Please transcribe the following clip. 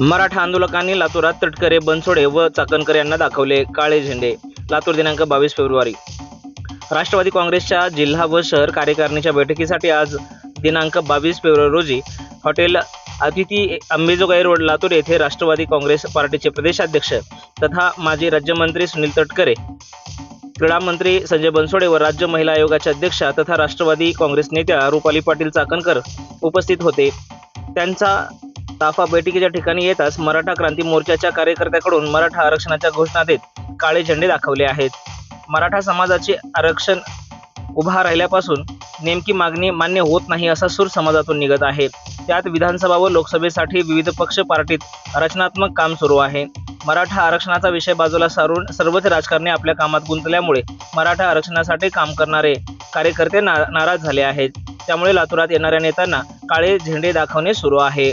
मराठा आंदोलकांनी लातूरात तटकरे बनसोडे व चाकणकर यांना दाखवले काळे झेंडे. लातूर दिनांक बावीस फेब्रुवारी. राष्ट्रवादी काँग्रेसच्या जिल्हा व शहर कार्यकारिणीच्या बैठकीसाठी आज दिनांक बावीस फेब्रुवारी रोजी हॉटेल अतिथी अंबेजोगाई रोड लातूर येथे राष्ट्रवादी काँग्रेस पार्टीचे प्रदेशाध्यक्ष तथा माजी राज्यमंत्री सुनील तटकरे क्रीडा मंत्री संजय बनसोडे व राज्य महिला आयोगाच्या अध्यक्षा तथा राष्ट्रवादी काँग्रेस नेत्या रुपाली पाटील चाकणकर उपस्थित होते. त्यांचा ताफा बैठकीच्या ठिकाणी येताच मराठा क्रांती मोर्चाच्या कार्यकर्त्याकडून मराठा आरक्षणाच्या घोषणा देत काळे झेंडे दाखवले आहेत. मराठा समाजाचे आरक्षण उभा राहिल्यापासून नेमकी मागणी मान्य होत नाही असा सूर समाजातून निघत आहे. त्यात विधानसभा व लोकसभेसाठी विविध पक्ष पार्टीत रचनात्मक काम सुरू आहे. मराठा आरक्षणाचा विषय बाजूला सारून सर्वच राजकारणी आपल्या कामात गुंतल्यामुळे मराठा आरक्षणासाठी काम करणारे कार्यकर्ते ना नाराज झाले आहेत. त्यामुळे लातूरात येणाऱ्या नेत्यांना काळे झेंडे दाखवणे सुरू आहे.